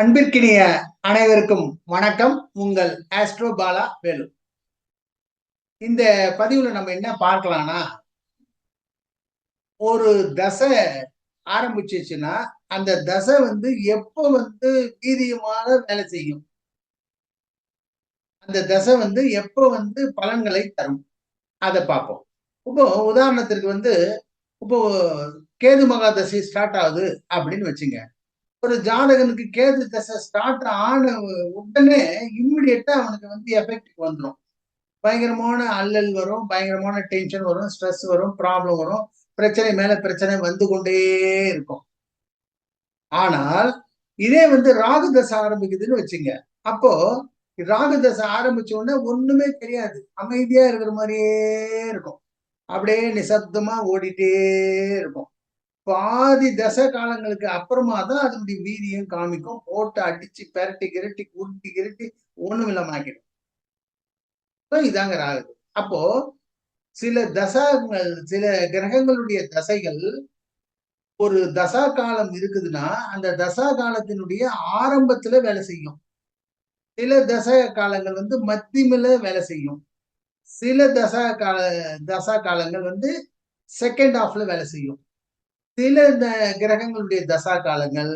அன்பிற்கினிய அனைவருக்கும் வணக்கம். உங்கள் ஆஸ்ட்ரோ பாலா வேலு. இந்த பதிவுல நம்ம என்ன பார்க்கலாம்னா ஒரு தசை ஆரம்பிச்சிச்சுன்னா அந்த தசை வந்து எப்போ வந்து வீரியமாக வேலை செய்யும்? அந்த தசை வந்து எப்போ வந்து பலன்களை தரும்? அதை பார்ப்போம். இப்போ உதாரணத்திற்கு வந்து இப்போ கேது மகா தசை ஸ்டார்ட் ஆகுது அப்படின்னு வச்சுங்க. ஒரு ஜாதகனுக்கு கேது தசை ஸ்டார்ட் ஆன உடனே இம்மிடியட்டா அவனுக்கு வந்து எஃபெக்ட் வந்துடும் பயங்கரமான அல்லல் வரும் பயங்கரமான டென்ஷன் வரும் ஸ்ட்ரெஸ் வரும் ப்ராப்ளம் வரும். பிரச்சனை மேல பிரச்சனை வந்து கொண்டே இருக்கும். ஆனால் இதே வந்து ராகு தசை ஆரம்பிக்குதுன்னு வச்சுங்க. அப்போ ராகு தசை ஆரம்பிச்ச உடனே ஒண்ணுமே தெரியாது. அமைதியா இருக்கிற மாதிரியே இருக்கும். அப்படியே நிசப்தமா ஓடிட்டே இருக்கும். பாதி தச காலங்களுக்கு அப்புறமா தான் அதனுடைய வீரியம் காமிக்கும். போட்டு அடிச்சு பெரட்டி கிரட்டி உருட்டி கிரட்டி ஒண்ணும் இல்லாமக்கிடும் இதாங்க ராகு. அப்போ சில தசாங்கள் சில கிரகங்களுடைய தசைகள் ஒரு தசா காலம் இருக்குதுன்னா அந்த தசா காலத்தினுடைய ஆரம்பத்துல வேலை செய்யும். சில தச காலங்கள் வந்து மத்தியமில வேலை செய்யும். சில தசா கால தசா காலங்கள் வந்து செகண்ட் ஹாஃப்ல வேலை செய்யும். சில இந்த கிரகங்களுடைய தசா காலங்கள்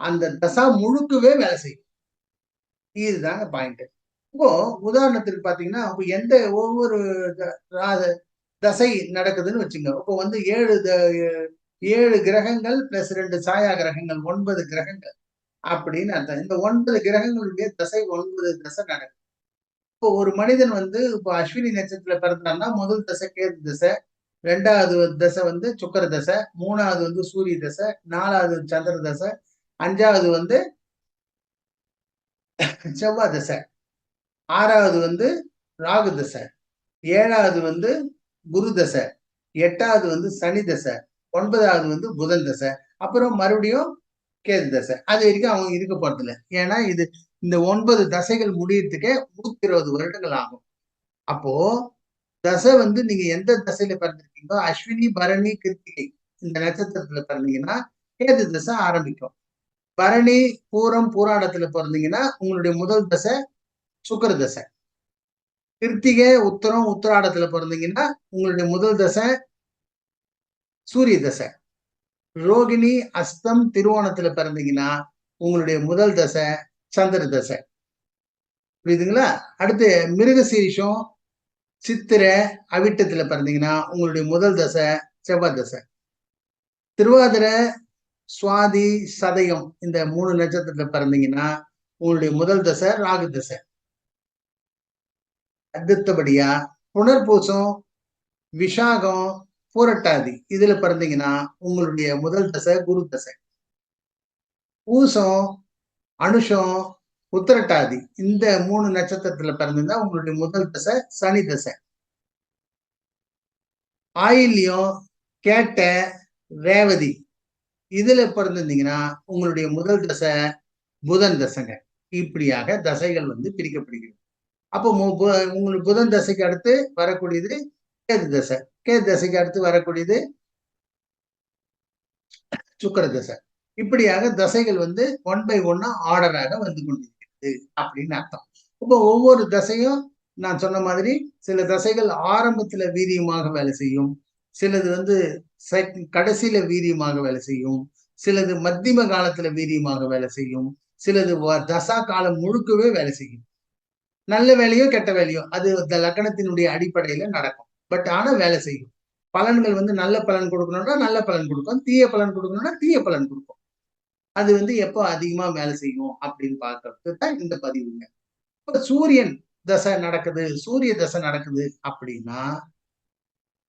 அந்த தசா முழுக்கவே வேலை செய்யும். இதுதாங்க பாயிண்ட் இப்போ உதாரணத்துக்கு பாத்தீங்கன்னா இப்போ எந்த ஒவ்வொரு தசை நடக்குதுன்னு வச்சுங்க. இப்போ வந்து ஏழு ஏழு கிரகங்கள் பிளஸ் ரெண்டு சாயா கிரகங்கள் ஒன்பது கிரகங்கள் அப்படின்னு அர்த்தம். இந்த ஒன்பது கிரகங்களுடைய தசை ஒன்பது தசை நடக்கும் இப்போ ஒரு மனிதன் வந்து இப்போ அஸ்வினி நட்சத்திரத்துல பிறந்தான்னா முதல் தசை கேது தசை ரெண்டாவது தசை வந்து சுக்கர தசை மூணாவது வந்து சூரிய தசை நாலாவது சந்திர தசை அஞ்சாவது வந்து செவ்வாய் தசை ஆறாவது வந்து ராகு தசை ஏழாவது வந்து குரு தசை எட்டாவது வந்து சனி தசை ஒன்பதாவது வந்து புதன் தசை அப்புறம் மறுபடியும் கேது தசை. அது வரைக்கும் அவங்க இருக்க போறதில்ல. ஏன்னா இது இந்த ஒன்பது தசைகள் முடியறதுக்கே நூத்தி இருபது வருடங்கள் ஆகும். அப்போ தசை வந்து நீங்க எந்த தசையில பிறந்திருக்கீங்களோ அஸ்வினி பரணி கிருத்திகை இந்த நட்சத்திரத்துல பிறந்தீங்கன்னா கேது தசை ஆரம்பிக்கும். பரணி பூரம் பூராடத்துல பிறந்தீங்கன்னா உங்களுடைய முதல் தசை சுக்கர தசை. கிருத்திகை உத்தரம் உத்தராடத்துல பிறந்தீங்கன்னா உங்களுடைய முதல் தசை சூரிய தசை. ரோகிணி அஸ்தம் திருவோணத்துல பிறந்தீங்கன்னா உங்களுடைய முதல் தசை சந்திர தசை. புரியுதுங்களா? அடுத்து மிருகசீரிஷம் சித்திரை அவிட்டத்துல பிறந்தீங்கன்னா உங்களுடைய முதல் தசை செவ்வாய் தசை. திருவாதிரை சுவாதி சதயம் இந்த மூணு நட்சத்திரத்துல பிறந்தீங்கன்னா உங்களுடைய முதல் தசை ராகு தசை. அடுத்தபடியா புனர்பூசம் விஷாகம் பூரட்டாதி இதுல பிறந்தீங்கன்னா உங்களுடைய முதல் தசை குரு தசை. பூசம் அனுஷம் உத்திரட்டாதி. இந்த மூணு நட்சத்திரத்துல பிறந்திருந்தா உங்களுடைய முதல் தசை சனி தசை. ஆயில்யம் கேட்ட ரேவதி. இதுல பிறந்திருந்தீங்கன்னா உங்களுடைய முதல் தசை புதன் தசைங்க. இப்படியாக தசைகள் வந்து பிரிக்கப்படுகிறது. அப்போ உங்களுக்கு புதன் தசைக்கு அடுத்து வரக்கூடியது கேது தசை. கேது தசைக்கு அடுத்து வரக்கூடியது சுக்கர தசை. இப்படியாக தசைகள் வந்து ஒன் பை ஒன்னா ஆர்டராக வந்து கொண்டிருக்கிறது அப்படின்னு அர்த்தம். இப்போ ஒவ்வொரு தசையும் நான் சொன்ன மாதிரி சில தசைகள் ஆரம்பத்துல வீரியமாக வேலை செய்யும். சிலது வந்து கடைசியில வீரியமாக வேலை செய்யும். சிலது மத்தியம காலத்துல வீரியமாக வேலை செய்யும். சிலது தசா காலம் முழுக்கவே வேலை செய்யும். நல்ல வேலையோ கெட்ட வேலையோ அது இந்த லக்கணத்தினுடைய அடிப்படையில நடக்கும். பட் ஆனா வேலை செய்யும். பலன்கள் வந்து நல்ல பலன் கொடுக்கணும்னா நல்ல பலன் கொடுக்கும். தீய பலன் கொடுக்கணும்னா தீய பலன் கொடுக்கும். அது வந்து எப்போ அதிகமா வேலை செய்யும் அப்படின்னு பார்க்கறது தான் இந்த பதிவுங்க. இப்போ சூரியன் தசை நடக்குது சூரிய தசை நடக்குது அப்படின்னா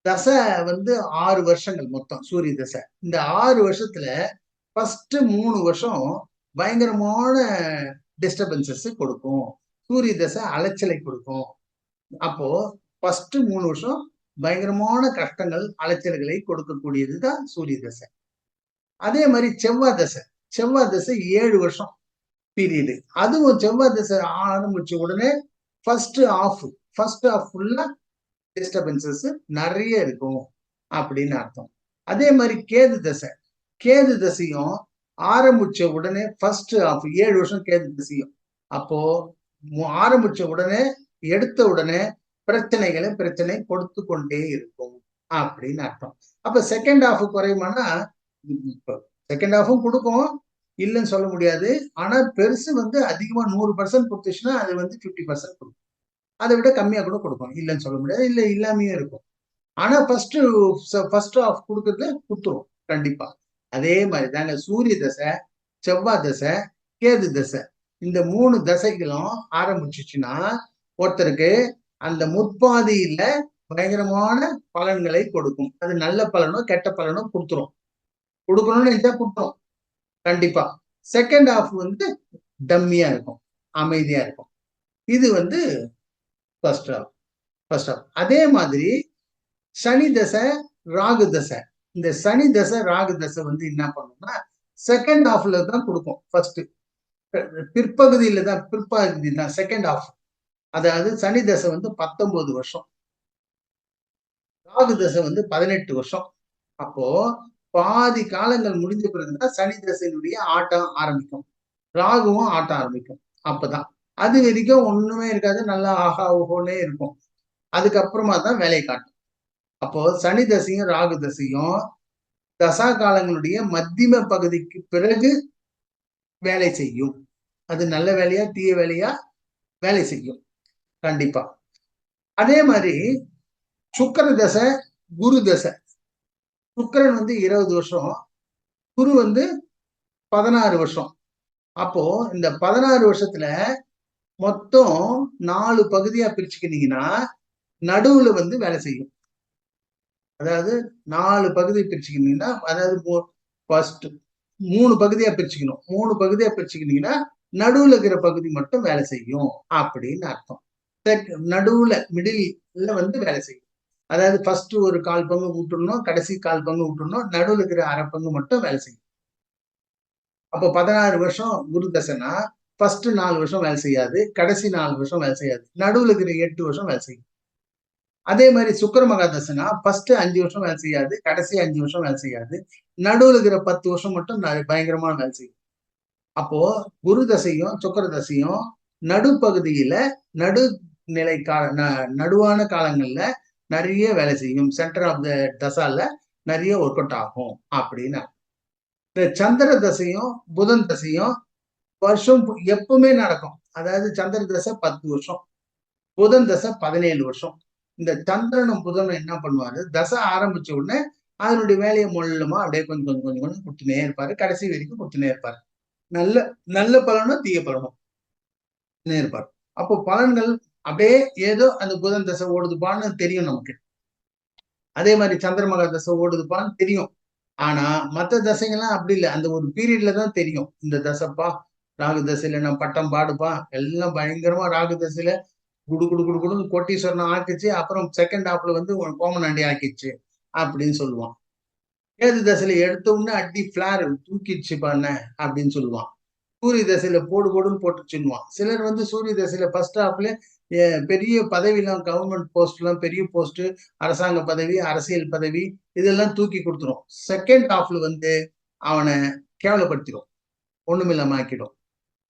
தசை வந்து ஆறு வருஷங்கள் மொத்தம் சூரிய தசை. இந்த ஆறு வருஷத்துல ஃபர்ஸ்ட் மூணு வருஷம் பயங்கரமான டிஸ்டர்பன்சஸ் கொடுக்கும். சூரிய தசை அலைச்சலை கொடுக்கும். அப்போ ஃபர்ஸ்ட் மூணு வருஷம் பயங்கரமான கஷ்டங்கள் அலைச்சல்களை கொடுக்கக்கூடியது தான் சூரிய தசை. அதே மாதிரி செவ்வாய் தசை. செவ்வாய் தசை ஏழு வருஷம் பீரியடு அதுவும் செவ்வாய் தசை ஆரம்பிச்ச உடனே ஃபர்ஸ்ட் ஆஃப் ஃபர்ஸ்ட் ஆஃப் ஃபுல்லா டிஸ்டர்பன்சஸ் நிறைய இருக்கும் அப்படின்னு அர்த்தம். அதே மாதிரி கேது தசை. கேது தசையும் ஆரம்பிச்ச உடனே ஃபர்ஸ்ட் ஆஃப் ஏழு வருஷம் கேது திசையும். அப்போ ஆரம்பிச்ச உடனே எடுத்த உடனே பிரச்சனைகளை பிரச்சனை கொடுத்து கொண்டே இருக்கும் அப்படின்னு அர்த்தம். அப்ப செகண்ட் ஹாஃப் குறையுமானா? செகண்ட் ஹாஃபும் கொடுக்கும். இல்லைன்னு சொல்ல முடியாது. ஆனா பெருசு வந்து அதிகமா நூறு பர்சன்ட் கொடுத்துச்சுன்னா அது வந்து பிப்டி பர்சன்ட் கொடுக்கும். அதை விட கம்மியா கூட கொடுக்கும். இல்லைன்னு சொல்ல முடியாது. இல்ல இல்லாமையும் இருக்கும். ஆனா ஃபர்ஸ்ட் ஃபர்ஸ்ட் ஆஃப் கொடுக்கறது குத்துரும் கண்டிப்பா. அதே மாதிரி தாங்க. சூரிய தசை செவ்வாய் தசை கேது தசை. இந்த மூணு தசைகளும் ஆரம்பிச்சிச்சுன்னா ஒருத்தருக்கு அந்த முற்பாதியில பயங்கரமான பலன்களை கொடுக்கும். அது நல்ல பலனோ கெட்ட பலனோ கொடுத்துரும். கொடுக்கணும்னு நினைச்சா கொடுத்துரும். கண்டிப்பா. செகண்ட் ஹாஃப் வந்து டம்மியா இருக்கும் அமைதியா இருக்கும். இது வந்து ஃபர்ஸ்ட் ஹாஃப் ஃபர்ஸ்ட் ஹாஃப் அதே மாதிரி சனி தசை ராகு தசை. இந்த சனி தசை ராகு தசை வந்து என்ன பண்ணும்னா செகண்ட் ஹாஃப்ல தான் கொடுக்கும் ஃபர்ஸ்ட் பிற்பகுதியில தான் பிற்பகுதி தான் செகண்ட் ஹாஃப் அதாவது சனி தசை வந்து பத்தொன்பது வருஷம். ராகு தசை வந்து பதினெட்டு வருஷம். அப்போ பாதி காலங்கள் முடிஞ்ச பிறகுதான் சனி தசையினுடைய ஆட்டம் ஆரம்பிக்கும். ராகுவும் ஆட்டம் ஆரம்பிக்கும். அப்பதான். அது வரைக்கும் ஒண்ணுமே இருக்காது. நல்லா ஆஹா ஓஹோனே இருக்கும். அதுக்கப்புறமா தான் வேலையை காட்டும். அப்போ சனி தசையும் ராகு தசையும் தசா காலங்களுடைய மத்தியம பகுதிக்கு பிறகு வேலை செய்யும். அது நல்ல வேலையா தீய வேலையா? வேலை செய்யும். கண்டிப்பா. அதே மாதிரி சுக்கர தசை குரு தசை. சுக்கரன் வந்து இருபது வருஷம் குரு வந்து பதினாறு வருஷம். அப்போ இந்த பதினாறு வருஷத்துல மொத்தம் நாலு பகுதியா பிரிச்சுக்கிட்டீங்கன்னா நடுவுல வந்து வேலை செய்யும். அதாவது நாலு பகுதி பிரிச்சுக்கிட்டீங்கன்னா அதாவது ஃபர்ஸ்ட் மூணு பகுதியா பிரிச்சுக்கணும். மூணு பகுதியா பிரிச்சுக்கிட்டீங்கன்னா நடுவுல இருக்கிற பகுதி மட்டும் வேலை செய்யும் அப்படின்னு அர்த்தம். நடுவுல மிடில் வந்து வேலை செய்யும். அதாவது ஃபர்ஸ்ட் ஒரு கால் பங்கு விட்டுடணும் கடைசி கால் பங்கு விட்டுடணும் நடுவில் இருக்கிற அரை பங்கு மட்டும் வேலை செய்யும் அப்போ பதினாறு வருஷம் குரு தசைனா ஃபர்ஸ்ட் நாலு வருஷம் வேலை செய்யாது கடைசி நாலு வருஷம் வேலை செய்யாது நடுவில் இருக்கிற எட்டு வருஷம் வேலை செய்யும். அதே மாதிரி சுக்கர மகாதசனா ஃபர்ஸ்ட் அஞ்சு வருஷம் வேலை செய்யாது கடைசி அஞ்சு வருஷம் வேலை செய்யாது நடுவில் இருக்கிற பத்து வருஷம் மட்டும் பயங்கரமான வேலை செய்யும். அப்போ குரு தசையும் சுக்கர தசையும் நடுப்பகுதியில நடு நிலை கால நடுவான காலங்கள்ல நிறைய வேலை செய்யும். சென்டர் ஆஃப் த தசால நிறைய ஒர்க் அவுட் ஆகும் அப்படின்னு இந்த சந்திர தசையும் புதன் தசையும் வருஷம் எப்பவுமே நடக்கும். அதாவது சந்திர தசை பத்து வருஷம் புதன் தசை பதினேழு வருஷம். இந்த சந்திரனும் புதனும் என்ன பண்ணுவாரு? தசை ஆரம்பிச்ச உடனே அதனுடைய வேலையை மூலமா அப்படியே கொஞ்சம் கொஞ்சம் கொஞ்சம் கொஞ்சம் கொடுத்துனே இருப்பாரு. கடைசி வரைக்கும் கொடுத்துனே இருப்பாரு. நல்ல நல்ல பலனும் தீய பலனும் இருப்பார். அப்போ பலன்கள் அப்படியே ஏதோ அந்த புதன் தசை ஓடுதுப்பான்னு தெரியும் நமக்கு. அதே மாதிரி சந்திரமகா தசை ஓடுதுப்பான்னு தெரியும். ஆனா மற்ற தசைகள்லாம் அப்படி இல்லை. அந்த ஒரு பீரியட்ல தான் தெரியும். இந்த தசைப்பா ராகு தசையில நான் பட்டம் பாடுப்பா எல்லாம் பயங்கரமா ராகு தசையில குடு குடு குடு குடுன்னு கோட்டீஸ்வரன் ஆக்கிச்சு. அப்புறம் செகண்ட் ஹாஃப்ல வந்து கோமநாண்டி ஆக்கிச்சு அப்படின்னு சொல்லுவான். ஏது தசையில எடுத்த உடனே அடி பிளார் தூக்கிடுச்சு பண்ண அப்படின்னு சொல்லுவான். சூரிய தசையில போடு போடுன்னு போட்டு சொல்லுவான் சிலர் வந்து சூரிய தசையில ஃபர்ஸ்ட் ஹாஃப்ல பெரிய பதவியெல்லாம் கவர்மெண்ட் போஸ்ட்லாம் பெரிய போஸ்ட் அரசாங்க பதவி அரசியல் பதவி இதெல்லாம் தூக்கி கொடுத்துரும். செகண்ட் ஹாஃப்ல வந்து அவனை கேவலப்படுத்திடும் ஒண்ணுமில்லாம ஆக்கிடும்.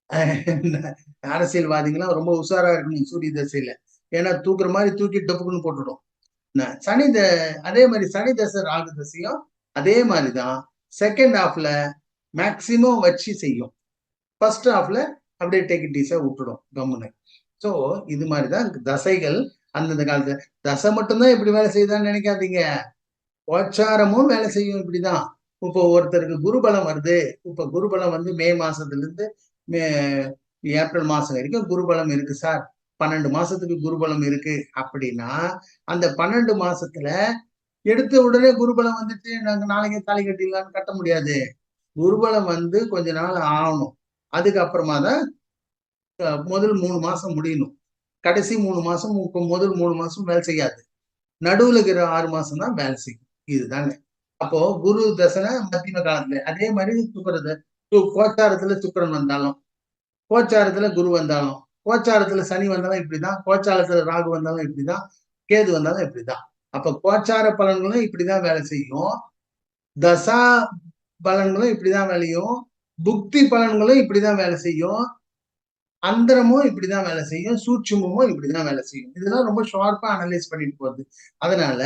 அரசியல்வாதிங்கெல்லாம் ரொம்ப உஷாரா இருக்கணும் சூரிய தசையில. ஏன்னா தூக்குற மாதிரி தூக்கி டப்புக்குன்னு போட்டுடும். சனி த அதே மாதிரி சனி தசை ராகு தசையும் அதே மாதிரிதான். செகண்ட் ஹாஃப்ல மேக்சிமம் வச்சு செய்யும். ஃபர்ஸ்ட் ஹாஃப்ல அப்படியே டேக் டீஸா விட்டுடும். கம்முன்னு ஸோ இது மாதிரிதான் தசைகள் அந்தந்த காலத்துல. தசை மட்டும்தான் இப்படி வேலை செய்யுதான்னு நினைக்காதீங்க. கோச்சாரமும் வேலை செய்யும் இப்படிதான். இப்போ ஒருத்தருக்கு குருபலம் வருது. இப்ப குருபலம் வந்து மே மாசத்துல இருந்து மே ஏப்ரல் மாசம் வரைக்கும் குருபலம் இருக்கு சார். பன்னெண்டு மாசத்துக்கு குருபலம் இருக்கு. அப்படின்னா அந்த பன்னெண்டு மாசத்துல எடுத்த உடனே குருபலம் வந்துட்டு நாங்க நாளைக்கு தாலி கட்டிடலாம்னு கட்ட முடியாது. குருபலம் வந்து கொஞ்ச நாள் ஆகணும். அதுக்கப்புறமா தான் முதல் மூணு மாசம் முடியணும். கடைசி மூணு மாசம் முதல் மூணு மாசம் வேலை செய்யாது. நடுவுல இருக்கிற ஆறு மாசம் தான் வேலை செய்யும். இதுதாங்க அப்போ குரு தசனை மத்தியம காலத்துல. அதே மாதிரி சுக்கரது கோச்சாரத்துல சுக்கரன் வந்தாலும் கோச்சாரத்துல குரு வந்தாலும் கோச்சாரத்துல சனி வந்தாலும் இப்படிதான். கோச்சாரத்துல ராகு வந்தாலும் இப்படிதான். கேது வந்தாலும் இப்படிதான். அப்ப கோச்சார பலன்களும் இப்படிதான் வேலை செய்யும். தசா பலன்களும் இப்படிதான் வேலையும். புக்தி பலன்களும் இப்படிதான் வேலை செய்யும். அந்தரமும் இப்படிதான் வேலை செய்யும் சூட்சுமமும் இப்படிதான் வேலை செய்யும். இதெல்லாம் ரொம்ப ஷார்ப்பா அனலைஸ் பண்ணிட்டு போகுது அதனால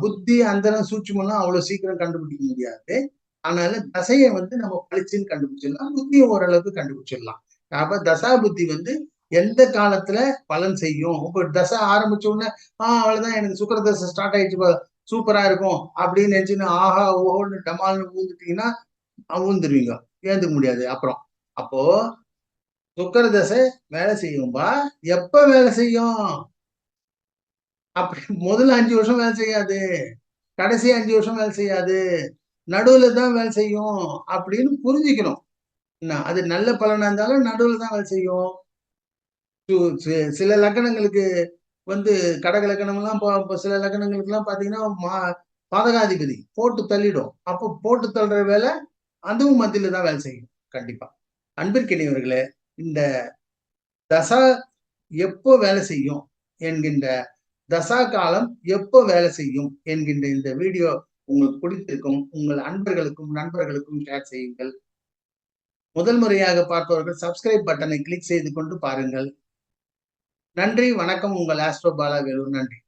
புத்தி அந்தரம் சூட்சுமெல்லாம் அவ்வளவு சீக்கிரம் கண்டுபிடிக்க முடியாது. அதனால தசையை வந்து நம்ம பளிச்சுன்னு கண்டுபிடிச்சிடலாம். புத்தியை ஓரளவுக்கு கண்டுபிடிச்சிடலாம். அப்ப தசா புத்தி வந்து எந்த காலத்துல பலன் செய்யும்? இப்ப தசை ஆரம்பிச்ச உடனே ஆஹ் அவ்வளவுதான் எனக்கு சுக்கர தசை ஸ்டார்ட் ஆயிடுச்சு சூப்பரா இருக்கும். அப்படின்னு நினைச்சுன்னு ஆஹா ஓஹோன்னு டமால்னு ஊந்துட்டீங்கன்னா ஊந்துருவீங்க. ஏந்துக்க முடியாது. அப்புறம் அப்போ சுக்கர தசை வேலை செய்யும்பா. எப்ப வேலை செய்யும்? அப்படி முதல்ல அஞ்சு வருஷம் வேலை செய்யாது. கடைசி அஞ்சு வருஷம் வேலை செய்யாது. நடுவுல தான் வேலை செய்யும் அப்படின்னு புரிஞ்சுக்கணும். என்ன அது நல்ல பலனா இருந்தாலும் நடுவுல தான் வேலை செய்யும். சில லக்கணங்களுக்கு வந்து கடக லக்கணம்லாம் சில லக்கணங்களுக்குலாம் பார்த்தீங்கன்னா மா பாதகாதிபதி போட்டு தள்ளிடும். அப்போ போட்டு தள்ளுற வேலை அதுவும் மத்தியில தான் வேலை செய்யும். கண்டிப்பா. அன்பிற்கினியவர்களே இந்த தசா எப்போ வேலை செய்யும் என்கின்ற தசா காலம் எப்போ வேலை செய்யும் என்கின்ற இந்த வீடியோ உங்களுக்கு பிடித்திருக்கும் உங்கள் அன்பர்களுக்கும் நண்பர்களுக்கும் ஷேர் செய்யுங்கள். முதல் முறையாக பார்ப்பவர்கள் சப்ஸ்கிரைப் பட்டனை கிளிக் செய்து கொண்டு பாருங்கள். நன்றி வணக்கம் உங்கள் ஆஸ்ட்ரோ பாலா வேலூர் நன்றி.